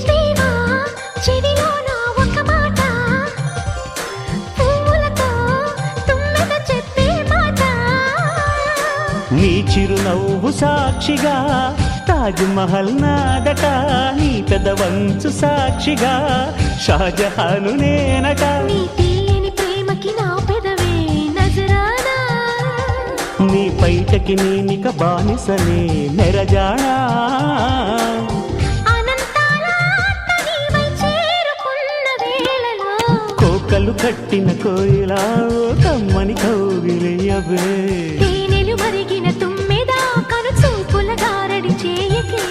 నా చిరునవ్వు సాక్షిగా తాజ్ మహల్ నాదట. నీ పెదవంచు సాక్షిగా షాజహాను నేనట. నీ తీయని ప్రేమకి నా పెదవే నజరానా? నీ బయటకి నేనిక బానిసలే నెరజాడా కోకలు కట్టిన కోయిలా ఓ కమ్మని కౌగిలియవే తేనెలు మరిగిన తుమ్మెదా కను చూపుల గారడి చేయకే.